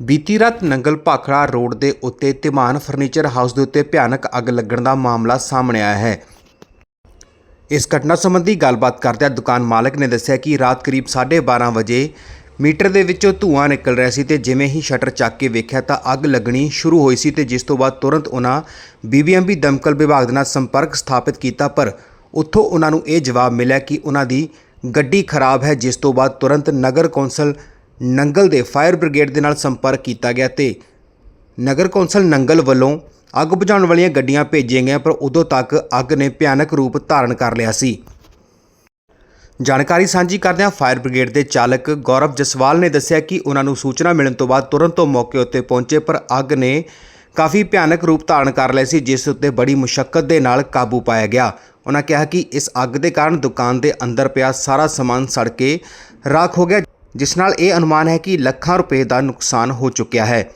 ਬੀਤੀ ਰਾਤ ਨੰਗਲ ਭਾਖੜਾ ਰੋਡ ਦੇ ਉੱਤੇ ਧੀਮਾਨ ਫਰਨੀਚਰ ਹਾਊਸ ਦੇ ਉੱਤੇ ਭਿਆਨਕ ਅੱਗ ਲੱਗਣ ਦਾ ਮਾਮਲਾ ਸਾਹਮਣੇ ਆਇਆ ਹੈ। ਇਸ ਘਟਨਾ ਸੰਬੰਧੀ ਗੱਲਬਾਤ ਕਰਦਿਆਂ ਦੁਕਾਨ ਮਾਲਕ ਨੇ ਦੱਸਿਆ ਕਿ ਰਾਤ ਕਰੀਬ 12:30 ਵਜੇ ਮੀਟਰ ਦੇ ਵਿੱਚੋਂ ਧੂੰਆਂ ਨਿਕਲ ਰਿਹਾ ਸੀ ਤੇ ਜਿਵੇਂ ਹੀ ਸ਼ਟਰ ਚੱਕ ਕੇ ਵੇਖਿਆ ਤਾਂ ਅੱਗ ਲੱਗਣੀ ਸ਼ੁਰੂ ਹੋਈ ਸੀ ਤੇ ਜਿਸ ਤੋਂ ਬਾਅਦ ਤੁਰੰਤ ਉਹਨਾਂ ਬੀਬੀਐਮਬੀ ਦਮਕਲ ਵਿਭਾਗ ਦੇ ਨਾਲ ਸੰਪਰਕ ਸਥਾਪਿਤ ਕੀਤਾ, ਪਰ ਉੱਥੋਂ ਉਹਨਾਂ ਨੂੰ ਇਹ ਜਵਾਬ ਮਿਲਿਆ ਕਿ ਉਹਨਾਂ ਦੀ ਗੱਡੀ ਖਰਾਬ ਹੈ, ਜਿਸ ਤੋਂ ਬਾਅਦ ਤੁਰੰਤ ਨਗਰ ਕੌਂਸਲ ਨੰਗਲ ਦੇ ਫਾਇਰ ਬ੍ਰਿਗੇਡ ਦੇ ਨਾਲ ਸੰਪਰਕ ਕੀਤਾ ਗਿਆ ਤੇ ਨਗਰ ਕੌਂਸਲ ਨੰਗਲ ਵੱਲੋਂ ਅੱਗ ਬੁਝਾਉਣ ਵਾਲੀਆਂ ਗੱਡੀਆਂ ਭੇਜੀਆਂ ਗਈਆਂ, ਪਰ ਉਦੋਂ ਤੱਕ ਅੱਗ ਨੇ ਭਿਆਨਕ ਰੂਪ ਧਾਰਨ ਕਰ ਲਿਆ ਸੀ। ਜਾਣਕਾਰੀ ਸਾਂਝੀ ਕਰਦਿਆਂ ਫਾਇਰ ਬ੍ਰਿਗੇਡ ਦੇ ਚਾਲਕ ਗੌਰਵ ਜਸਵਾਲ ਨੇ ਦੱਸਿਆ ਕਿ ਉਹਨਾਂ ਨੂੰ ਸੂਚਨਾ ਮਿਲਣ ਤੋਂ ਬਾਅਦ ਤੁਰੰਤ ਉਹ ਮੌਕੇ ਉੱਤੇ ਪਹੁੰਚੇ, ਪਰ ਅੱਗ ਨੇ ਕਾਫੀ ਭਿਆਨਕ ਰੂਪ ਧਾਰਨ ਕਰ ਲਿਆ ਸੀ, ਜਿਸ ਉੱਤੇ ਬੜੀ ਮੁਸ਼ਕਲ ਦੇ ਨਾਲ ਕਾਬੂ ਪਾਇਆ ਗਿਆ। ਉਹਨਾਂ ਕਿਹਾ ਕਿ ਇਸ ਅੱਗ ਦੇ ਕਾਰਨ ਦੁਕਾਨ ਦੇ ਅੰਦਰ ਪਿਆ ਸਾਰਾ ਸਮਾਨ ਸੜ ਕੇ ਰਾਖ ਹੋ ਗਿਆ ਜਿਸ ਨਾਲ ਇਹ ਅਨੁਮਾਨ ਹੈ ਕਿ ਲੱਖਾਂ ਰੁਪਏ ਦਾ ਨੁਕਸਾਨ ਹੋ ਚੁੱਕਿਆ ਹੈ।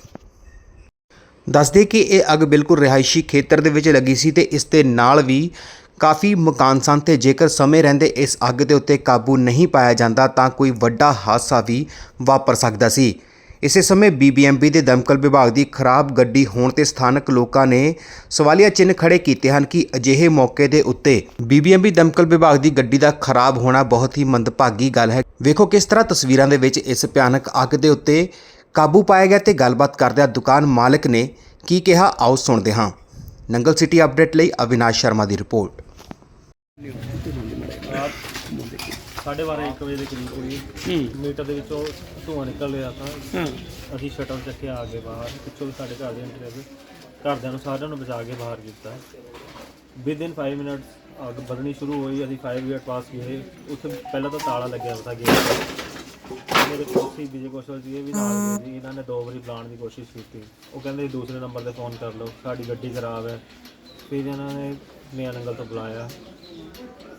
ਦੱਸਦੇ ਕਿ ਇਹ ਅੱਗ ਬਿਲਕੁਲ ਰਿਹਾਇਸ਼ੀ ਖੇਤਰ ਦੇ ਵਿੱਚ ਲੱਗੀ ਸੀ ਤੇ ਇਸ ਦੇ ਨਾਲ ਵੀ ਕਾਫੀ ਮਕਾਨ ਸਨ ਤੇ ਜੇਕਰ ਸਮੇਂ ਰਹਿੰਦੇ ਇਸ ਅੱਗ ਦੇ ਉੱਤੇ ਕਾਬੂ ਨਹੀਂ ਪਾਇਆ ਜਾਂਦਾ ਤਾਂ ਕੋਈ ਵੱਡਾ ਹਾਦਸਾ ਵੀ ਵਾਪਰ ਸਕਦਾ ਸੀ। ਇਸੇ ਸਮੇਂ ਬੀਬੀਐਮਬੀ ਦੇ ਦਮਕਲ ਵਿਭਾਗ ਦੀ ਖਰਾਬ ਗੱਡੀ ਹੋਣ ਤੇ ਸਥਾਨਕ ਲੋਕਾਂ ਨੇ ਸਵਾਲੀਆ ਚਿੰਨ੍ਹ ਖੜੇ ਕੀਤੇ ਹਨ ਕਿ ਅਜਿਹੇ ਮੌਕੇ ਦੇ ਉੱਤੇ ਬੀਬੀਐਮਬੀ ਦਮਕਲ ਵਿਭਾਗ ਦੀ ਗੱਡੀ ਦਾ ਖਰਾਬ ਹੋਣਾ ਬਹੁਤ ਹੀ ਮੰਦਭਾਗੀ ਗੱਲ ਹੈ। ਵੇਖੋ ਕਿਸ ਤਰ੍ਹਾਂ ਤਸਵੀਰਾਂ ਦੇ ਵਿੱਚ ਇਸ ਭਿਆਨਕ ਅੱਗ ਦੇ ਉੱਤੇ ਕਾਬੂ ਪਾਇਆ ਗਿਆ ਤੇ ਗੱਲਬਾਤ ਕਰਦਿਆਂ ਦੁਕਾਨ ਮਾਲਕ ਨੇ ਕੀ ਕਿਹਾ, ਆਓ ਸੁਣਦੇ ਹਾਂ। ਨੰਗਲ ਸਿਟੀ ਅਪਡੇਟ ਲਈ ਅਵਿਨਾਸ਼ ਸ਼ਰਮਾ ਦੀ ਰਿਪੋਰਟ। 12:30 1 ਵਜੇ ਦੇ ਕਰੀਬ ਹੋਈ। ਹੂੰ। ਮੀਟਰ ਦੇ ਵਿੱਚੋਂ ਧੂੰਆਂ ਨਿਕਲ ਰਿਹਾ ਤਾਂ ਹਾਂ। ਅਸੀਂ ਸ਼ਟਰ ਚੱਕਿਆ ਆ ਗਏ ਬਾਹਰ ਪਿੱਛੋਂ ਵੀ ਸਾਡੇ ਘਰ ਦੇ ਇੰਟਰਵਿਊ ਘਰਦਿਆਂ ਨੂੰ ਸਾਰਿਆਂ ਨੂੰ ਬਚਾ ਕੇ ਬਾਹਰ ਕੀਤਾ। ਵਿਦ ਇਨ 5 ਮਿੰਟ ਅੱਗ ਵਧਣੀ ਸ਼ੁਰੂ ਹੋਈ ਅਸੀਂ 5 ਗੇਟ ਪਾਸ ਕੀਤੇ ਉੱਥੇ ਪਹਿਲਾਂ ਤਾਂ ਤਾਲਾ ਲੱਗਿਆ ਹੁੰਦਾ ਗੇਟ ਦਾ ਮੇਰੇ ਕੋਸੀ ਵਿਜੇ ਕੋਸ਼ਲ ਜੀ ਇਹ ਵੀ ਨਾਲ ਗਏ ਇਹਨਾਂ ਨੇ ਦੋ ਵਾਰੀ ਬੁਲਾਉਣ ਦੀ ਕੋਸ਼ਿਸ਼ ਕੀਤੀ। ਉਹ ਕਹਿੰਦੇ ਦੂਸਰੇ ਨੰਬਰ ਤੇ ਫੋਨ ਕਰ ਲਓ ਸਾਡੀ ਗੱਡੀ ਖਰਾਬ ਹੈ। ਫਿਰ ਇਹਨਾਂ ਨੇ ਮੇਨ ਅੰਗਲ ਤੋਂ ਬੁਲਾਇਆ।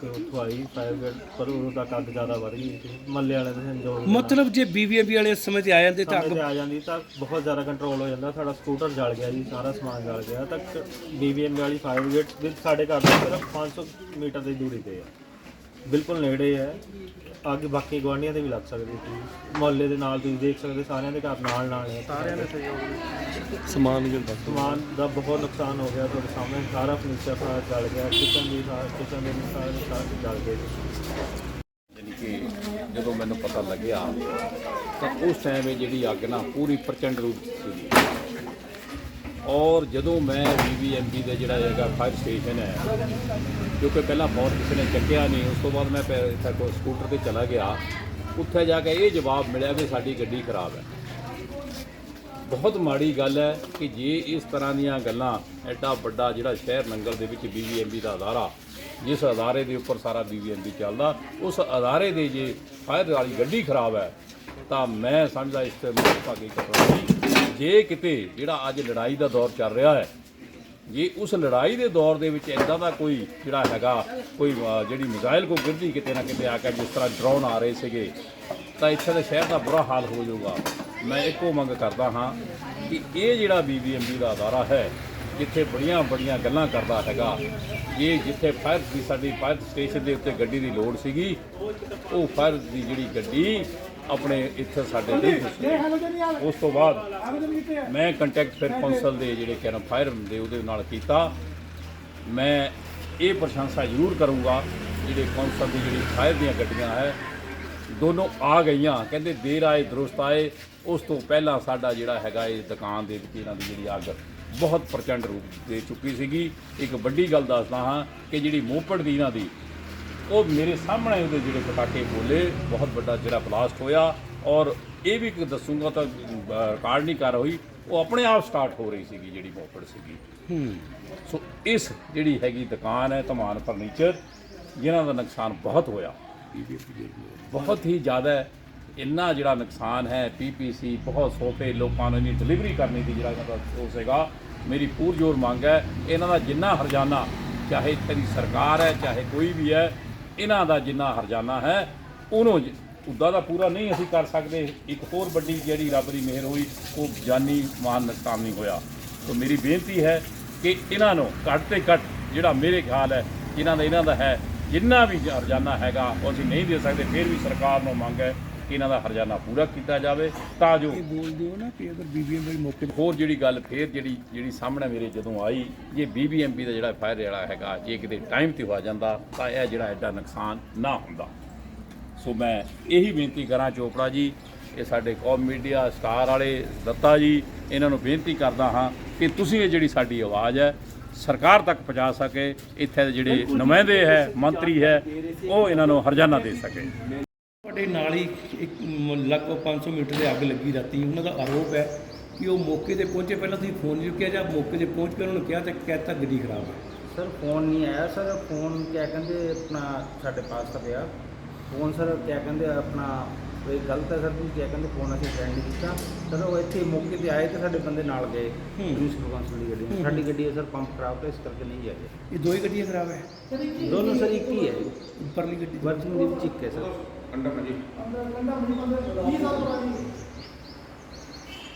ਉੱਥੋਂ ਆਈ ਫਾਇਰ ਬ੍ਰਿਗੇਡ ਪਰ ਉਦੋਂ ਤੱਕ ਅੱਗ ਜ਼ਿਆਦਾ ਵੱਧ ਗਈ ਸੀ। ਮੱਲੇ ਵਾਲੇ ਦੇ ਸੰਜੋਗ ਮਤਲਬ ਜੇ ਬੀਬੀਐਮਬੀ ਵਾਲੇ ਸਮੇਂ ਤੇ ਆ ਜਾਂਦੇ ਤਾਂ ਤੇ ਆ ਜਾਂਦੀ ਤਾਂ ਬਹੁਤ ਜ਼ਿਆਦਾ ਕੰਟਰੋਲ ਹੋ ਜਾਂਦਾ। ਸਾਡਾ ਸਕੂਟਰ ਜਲ ਗਿਆ ਜੀ ਸਾਰਾ ਸਮਾਨ ਜਲ ਗਿਆ। ਤਾਂ ਬੀਬੀਐਮ ਵਾਲੀ ਫਾਇਰ ਬ੍ਰਿਗੇਡ ਸਾਡੇ ਘਰ ਤੋਂ ਸਿਰਫ 500 ਮੀਟਰ ਦੀ ਦੂਰੀ ਤੇ ਹੈ ਬਿਲਕੁਲ ਨੇੜੇ ਹੈ ਅੱਗ ਬਾਕੀ ਗਵਾਂਢੀਆਂ ਦੇ ਵੀ ਲੱਗ ਸਕਦੀ ਸੀ। ਮੁਹੱਲੇ ਦੇ ਨਾਲ ਤੁਸੀਂ ਦੇਖ ਸਕਦੇ ਸਾਰਿਆਂ ਦੇ ਘਰ ਨਾਲ ਨਾਲ ਹੈ ਸਾਰਿਆਂ ਦੇ ਸਮਾਨ ਜਿਹੜਾ ਸਮਾਨ ਦਾ ਬਹੁਤ ਨੁਕਸਾਨ ਹੋ ਗਿਆ ਤੁਹਾਡੇ ਸਾਹਮਣੇ ਸਾਰਾ ਫਰਨੀਚਰ ਸਾਰਾ ਜਲ ਗਿਆ ਕਿਚਨ ਵੀ ਸਾਰਾ ਕਿਚਨ ਦੇ ਵੀ ਸਾਰੇ ਸਾਰਾ ਜਲ ਗਏ। ਯਾਨੀ ਕਿ ਜਦੋਂ ਮੈਨੂੰ ਪਤਾ ਲੱਗਿਆ ਤਾਂ ਉਸ ਟਾਈਮ ਇਹ ਜਿਹੜੀ ਅੱਗ ਨਾ ਪੂਰੀ ਪ੍ਰਚੰਡ ਰੂਪ ਸੀ ਔਰ ਜਦੋਂ ਮੈਂ ਬੀਬੀਐਮਬੀ ਦਾ ਜਿਹੜਾ ਹੈਗਾ ਫਾਇਰ ਸਟੇਸ਼ਨ ਹੈ ਕਿਉਂਕਿ ਪਹਿਲਾਂ ਫੋਨ ਕਿਸੇ ਨੇ ਚੱਕਿਆ ਨਹੀਂ, ਉਸ ਤੋਂ ਬਾਅਦ ਮੈਂ ਪੈ- ਇੱਥੇ ਕੋ ਸਕੂਟਰ ਤੇ ਚਲਾ ਗਿਆ, ਉੱਥੇ ਜਾ ਕੇ ਇਹ ਜਵਾਬ ਮਿਲਿਆ ਵੀ ਸਾਡੀ ਗੱਡੀ ਖਰਾਬ ਹੈ। ਬਹੁਤ ਮਾੜੀ ਗੱਲ ਹੈ ਕਿ ਜੇ ਇਸ ਤਰ੍ਹਾਂ ਦੀਆਂ ਗੱਲਾਂ ਐਡਾ ਵੱਡਾ ਜਿਹੜਾ ਸ਼ਹਿਰ ਨੰਗਲ ਦੇ ਵਿੱਚ ਬੀਬੀਐਮਬੀ ਦਾ ਅਦਾਰਾ, ਜਿਸ ਅਦਾਰੇ ਦੇ ਉੱਪਰ ਸਾਰਾ ਬੀਬੀਐਮਬੀ ਚੱਲਦਾ, ਉਸ ਅਦਾਰੇ ਦੇ ਜੇ ਫਾਇਰ ਵਾਲੀ ਗੱਡੀ ਖਰਾਬ ਹੈ, ਤਾਂ ਮੈਂ ਸਮਝਦਾ ਇਸ ਤੇ ਭਾਗੀ ਘਟਨਾ ਜੇ ਕਿਤੇ ਜਿਹੜਾ ਅੱਜ ਲੜਾਈ ਦਾ ਦੌਰ ਚੱਲ ਰਿਹਾ ਹੈ, ਜੇ ਉਸ ਲੜਾਈ ਦੇ ਦੌਰ ਦੇ ਵਿੱਚ ਇਦਾਂ ਦਾ ਕੋਈ ਜਿਹੜਾ ਹੈਗਾ, ਕੋਈ ਜਿਹੜੀ ਮਿਜ਼ਾਈਲ ਕੋ ਗਿਰਦੀ ਕਿਤੇ ਨਾ ਕਿਤੇ ਆ ਕੇ ਜਿਸ ਤਰ੍ਹਾਂ ਡਰੋਨ ਆ ਰਹੇ ਸੀਗੇ, ਤਾਂ ਇੱਥੇ ਦੇ ਸ਼ਹਿਰ ਦਾ ਬੁਰਾ ਹਾਲ ਹੋ ਜਾਊਗਾ। ਮੈਂ ਇੱਕੋ ਮੰਗ ਕਰਦਾ ਹਾਂ ਕਿ ਇਹ ਜਿਹੜਾ ਬੀਬੀਐਮਬੀ ਦਾ ਅਦਾਰਾ ਹੈ, ਜਿੱਥੇ ਬੜੀਆਂ ਬੜੀਆਂ ਗੱਲਾਂ ਕਰਦਾ ਹੈਗਾ ਇਹ ਜਿੱਥੇ ਫਾਇਰ ਦੀ ਸਾਡੀ ਫਾਇਰ ਸਟੇਸ਼ਨ ਦੇ ਉੱਤੇ ਗੱਡੀ ਦੀ ਲੋੜ ਸੀਗੀ, ਉਹ ਫਾਇਰ ਦੀ ਜਿਹੜੀ ਗੱਡੀ ਆਪਣੇ ਇੱਥੇ ਸਾਡੇ ਨਹੀਂ ਘੁਸੀ। ਉਸ ਤੋਂ ਬਾਅਦ ਮੈਂ ਕੰਟੈਕਟ ਫਿਰ ਕੌਂਸਲ ਦੇ ਜਿਹੜੇ ਕਹਿਣਾ ਫਾਇਰ ਦੇ ਉਹਦੇ ਨਾਲ ਕੀਤਾ। ਮੈਂ ਇਹ ਪ੍ਰਸ਼ੰਸਾ ਜ਼ਰੂਰ ਕਰੂੰਗਾ, ਜਿਹੜੇ ਕੌਂਸਲ ਦੀ ਜਿਹੜੀ ਫਾਇਰ ਦੀਆਂ ਗੱਡੀਆਂ ਹੈ, ਦੋਨੋਂ ਆ ਗਈਆਂ। ਕਹਿੰਦੇ ਦੇਰ ਆਏ, ਦਰੁਸਤ ਆਏ। ਉਸ ਤੋਂ ਪਹਿਲਾਂ ਸਾਡਾ ਜਿਹੜਾ ਹੈਗਾ ਇਹ ਦੁਕਾਨ ਦੇ ਵਿੱਚ ਇਹਨਾਂ ਦੀ ਜਿਹੜੀ ਅੱਗ ਬਹੁਤ ਪ੍ਰਚੰਡ ਰੂਪ ਦੇ ਚੁੱਕੀ ਸੀਗੀ। ਇੱਕ ਵੱਡੀ ਗੱਲ ਦੱਸਦਾ ਹਾਂ ਕਿ ਜਿਹੜੀ ਮੋਪੜ ਦੀ ਇਹਨਾਂ ਦੀ ਉਹ ਮੇਰੇ ਸਾਹਮਣੇ ਉਹਦੇ ਜਿਹੜੇ ਪਟਾਕੇ ਬੋਲੇ ਬਹੁਤ ਵੱਡਾ ਜਿਹੜਾ ਬਲਾਸਟ ਹੋਇਆ ਔਰ ਇਹ ਵੀ ਦੱਸੂਗਾ ਤਾਂ ਰਿਕਾਰਡ ਨਹੀਂ ਕਰ ਹੋਈ ਉਹ ਆਪਣੇ ਆਪ ਸਟਾਰਟ ਹੋ ਰਹੀ ਸੀਗੀ ਜਿਹੜੀ ਮੋਪੜ ਸੀਗੀ ਸੋ ਇਸ ਜਿਹੜੀ ਹੈਗੀ ਦੁਕਾਨ ਹੈ ਧਮਾਨ ਫਰਨੀਚਰ ਜਿਨ੍ਹਾਂ ਦਾ ਨੁਕਸਾਨ ਬਹੁਤ ਹੋਇਆ ਬਹੁਤ ਹੀ ਜ਼ਿਆਦਾ। ਇੰਨਾ ਜਿਹੜਾ ਨੁਕਸਾਨ ਹੈ ਪੀਪੀਸੀ ਬਹੁਤ ਸੋਫੇ ਲੋਕਾਂ ਨੂੰ ਇਹਦੀ ਡਿਲੀਵਰੀ ਕਰਨੀ ਦੀ ਜਿਹੜਾ ਉਹ ਸੀਗਾ ਮੇਰੀ ਪੂਰਜੋਰ ਮੰਗ ਹੈ ਇਹਨਾਂ ਦਾ ਜਿੰਨਾ ਹਰਜਾਨਾ ਚਾਹੇ ਇੱਥੇ ਦੀ ਸਰਕਾਰ ਹੈ ਚਾਹੇ ਕੋਈ ਵੀ ਹੈ ਇਹਨਾਂ ਦਾ ਜਿੰਨਾ ਹਰਜਾਨਾ ਹੈ, ਉਹਨੂੰ ਜ- ਉੱਦਾਂ ਦਾ ਪੂਰਾ ਨਹੀਂ ਅਸੀਂ ਕਰ ਸਕਦੇ। ਇੱਕ ਹੋਰ ਵੱਡੀ ਜਿਹੜੀ ਰੱਬ ਦੀ ਮਿਹਰ ਹੋਈ, ਉਹ ਜਾਨੀ ਮਾਨ ਨੁਕਸਾਨ ਨਹੀਂ ਹੋਇਆ। ਸੋ ਮੇਰੀ ਬੇਨਤੀ ਹੈ ਕਿ ਇਹਨਾਂ ਨੂੰ ਘੱਟ ਤੇ ਘੱਟ ਜਿਹੜਾ ਮੇਰੇ ਖਿਆਲ ਹੈ ਇਹਨਾਂ ਦਾ ਇਹਨਾਂ ਦਾ ਹੈ, ਜਿੰਨਾ ਵੀ ਹਰਜਾਨਾ ਹੈਗਾ, ਉਹ ਅਸੀਂ ਨਹੀਂ ਦੇ ਸਕਦੇ, ਫਿਰ ਵੀ ਸਰਕਾਰ ਨੂੰ ਮੰਗ ਹੈ ਇਹਨਾਂ ਦਾ ਹਰਜਾਨਾ ਪੂਰਾ ਕੀਤਾ ਜਾਵੇ ਤਾਂ ਜੋ ਇਹ ਬੋਲਦੇ ਹੋ ਨਾ ਕਿ ਅਗਰ ਬੀਬੀਐਮ ਵਾਲੀ ਮੌਕੇ ਹੋਰ ਜਿਹੜੀ ਗੱਲ ਫੇਰ ਜਿਹੜੀ ਜਿਹੜੀ ਸਾਹਮਣੇ ਮੇਰੇ ਜਦੋਂ ਆਈ ਜੇ ਬੀਬੀਐਮਬੀ ਦਾ ਜਿਹੜਾ ਫਾਇਰ ਜਿਹੜਾ ਹੈਗਾ ਜੇ ਕਿਤੇ ਟਾਈਮ ਤੇ ਹੋ ਜਾਂਦਾ ਤਾਂ ਇਹ ਜਿਹੜਾ ਐਡਾ ਨੁਕਸਾਨ ਨਾ ਹੁੰਦਾ। ਸੋ ਮੈਂ ਇਹੀ ਬੇਨਤੀ ਕਰਾਂ ਚੋਪੜਾ ਜੀ ਇਹ ਸਾਡੇ ਕੌਮ ਮੀਡੀਆ ਸਟਾਰ ਵਾਲੇ ਦੱਤਾ ਜੀ ਇਹਨਾਂ ਨੂੰ ਬੇਨਤੀ ਕਰਦਾ ਹਾਂ ਕਿ ਤੁਸੀਂ ਇਹ ਜਿਹੜੀ ਸਾਡੀ ਆਵਾਜ਼ ਹੈ ਸਰਕਾਰ ਤੱਕ ਪਹੁੰਚਾ ਸਕੇ ਇੱਥੇ ਦੇ ਜਿਹੜੇ ਨੁਮਾਇੰਦੇ ਹੈ ਮੰਤਰੀ ਹੈ ਉਹ ਇਹਨਾਂ ਨੂੰ ਹਰਜਾਨਾ ਦੇ ਸਕੇ। ਤੁਹਾਡੇ ਨਾਲ ਹੀ ਇੱਕ ਲਗਭਗ 500 ਮੀਟਰ ਦੇ ਅੱਗ ਲੱਗੀ ਰਾਤੀ। ਉਹਨਾਂ ਦਾ ਆਰੋਪ ਹੈ ਕਿ ਉਹ ਮੌਕੇ ਤੇ ਪਹੁੰਚੇ। ਪਹਿਲਾਂ ਤੁਸੀਂ ਫੋਨ ਨਹੀਂ ਚੁੱਕਿਆ ਜਾਂ ਮੌਕੇ ਤੇ ਪਹੁੰਚ ਕੇ ਉਹਨਾਂ ਨੂੰ ਕਿਹਾ ਤੇ ਕਹਿਤਾ ਗੱਡੀ ਖਰਾਬ ਹੈ। ਸਰ ਫੋਨ ਨਹੀਂ ਆਇਆ। ਸਰ ਫੋਨ ਕਿਆ ਕਹਿੰਦੇ ਆਪਣਾ ਸਾਡੇ ਪਾਸ ਤਾਂ ਪਿਆ। ਫੋਨ ਸਰ ਕਿਆ ਕਹਿੰਦੇ ਆਪਣਾ ਕੋਈ ਗਲਤ ਹੈ ਸਰ? ਤੁਸੀਂ ਕਿਆ ਕਹਿੰਦੇ ਫੋਨ ਅਸੀਂ ਸੈਂਡ ਨਹੀਂ ਕੀਤਾ। ਸਰ ਉਹ ਇੱਥੇ ਮੌਕੇ ਤੇ ਆਏ ਤੇ ਸਾਡੇ ਬੰਦੇ ਨਾਲ ਗਏ। ਮਿਊਨਿਸਪਲ ਕੌਂਸਲ ਦੀ ਗੱਡੀ। ਨਾਲ। ਸਾਡੀ ਗੱਡੀ ਹੈ ਸਰ ਪੰਪ ਖਰਾਬ ਹੈ ਇਸ ਕਰਕੇ ਨਹੀਂ ਆਏ ਇਹ ਦੋ ਹੀ ਗੱਡੀਆਂ ਖਰਾਬ ਹੈ। ਦੋਨੋਂ ਸਰ ਇੱਕ ਹੀ ਹੈ। ਉੱਪਰਲੀ ਗੱਡੀ। ਵਰਕਿੰਗ ਦੇ ਵਿੱਚ ਇੱਕ ਹੈ ਸਰ। अंडा मजी अंडा मजी पंद्रह बीस साल पुरानी